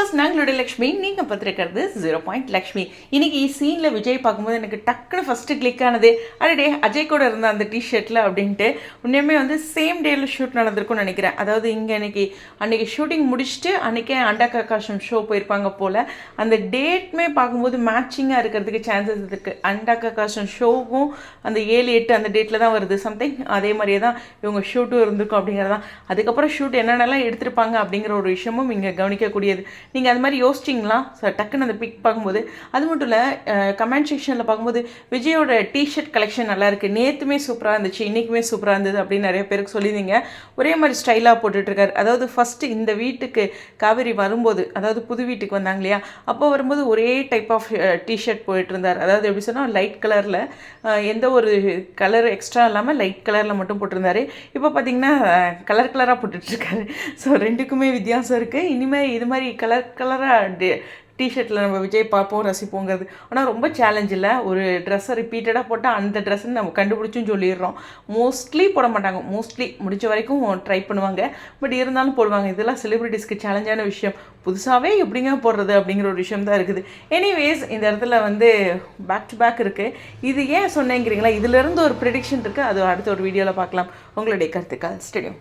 Viewers நாங்களுடைய Lakshmi நீங்கள் பார்த்துருக்கிறது zero point Lakshmi. இன்னைக்கு சீனில் விஜய் பார்க்கும்போது எனக்கு டக்குன்னு ஃபஸ்ட்டு கிளிக் ஆனது அடடே அஜய் கூட இருந்த அந்த டிஷர்ட்டில் அப்படின்ட்டு உண்மையுமே வந்து சேம் டேயில் ஷூட் நடந்திருக்கும்னு நினைக்கிறேன். அதாவது இங்கே இன்னைக்கு அன்னைக்கு ஷூட்டிங் முடிச்சுட்டு அன்றைக்கே அண்டா காக்காஷம் ஷோ போயிருப்பாங்க போல் அந்த டேட்மே பார்க்கும்போது மேட்சிங்காக இருக்கிறதுக்கு சான்சஸ் இருக்குது அண்டா காக்காஷம் ஷோவும் அந்த ஏழு எட்டு அந்த டேட்டில் தான் வருது. சம்திங் அதே மாதிரியே தான் இவங்க ஷூட்டும் இருந்திருக்கும் அப்படிங்கிறதான். அதுக்கப்புறம் ஷூட் என்னென்னலாம் எடுத்திருப்பாங்க அப்படிங்கிற ஒரு விஷயமும் இங்கே கவனிக்கக்கூடியது. நீங்கள் அது மாதிரி யோசிச்சிங்களா? சார் டக்குன்னு அந்த பிக் பார்க்கும்போது. அது மட்டும் இல்லை கமெண்ட் செக்ஷனில் பார்க்கும்போது விஜயோட டிஷர்ட் கலெக்ஷன் நல்லா இருக்குது நேற்றுமே சூப்பராக இருந்துச்சு இன்றைக்குமே சூப்பராக இருந்தது அப்படின்னு நிறைய பேருக்கு சொல்லியிருந்தீங்க. ஒரே மாதிரி ஸ்டைலாக போட்டுட்ருக்காரு. அதாவது ஃபஸ்ட்டு இந்த வீட்டுக்கு காவேரி வரும்போது அதாவது புது வீட்டுக்கு வந்தாங்க இல்லையா? அப்போ வரும்போது ஒரே டைப் ஆஃப் டிஷர்ட் போயிட்டு இருந்தார் அதாவது எப்படி சொன்னால் லைட் கலரில் எந்த ஒரு கலர் எக்ஸ்ட்ரா இல்லாமல் லைட் கலரில் மட்டும் போட்டிருந்தாரு. இப்போ பார்த்தீங்கன்னா கலர் கலராக போட்டுட்ருக்காரு. ஸோ ரெண்டுக்குமே வித்தியாசம் இருக்குது இனிமேல் இது மாதிரி கலர் கலர் கலராக டிஷர்ட்டில் நம்ம விஜய் பார்ப்போம் ரசிப்போங்கிறது. ஆனால் ரொம்ப சேலஞ்ச் இல்லை. ஒரு ட்ரெஸ்ஸை ரிப்பீட்டடாக போட்டால் அந்த ட்ரெஸ்ஸுன்னு நம்ம கண்டுபிடிச்சும் சொல்லிடுறோம். மோஸ்ட்லி போட மாட்டாங்க. மோஸ்ட்லி முடிஞ்ச வரைக்கும் ட்ரை பண்ணுவாங்க. பட் இருந்தாலும் போடுவாங்க. இதெல்லாம் செலிப்ரிட்டிஸ்க்கு சேலஞ்சான விஷயம். புதுசாகவே எப்படிங்க போடுறது அப்படிங்கிற ஒரு விஷயம் தான் இருக்குது. எனிவேஸ் இந்த இடத்துல வந்து பேக் டு பேக் இருக்குது இது ஏன் சொன்னேங்கிறீங்களா? இதுலேருந்து ஒரு ப்ரிடிக்ஷன் இருக்குது அது அடுத்த ஒரு வீடியோவில் பார்க்கலாம். உங்களுடைய கருத்துக்கள். ஸ்டேடியம்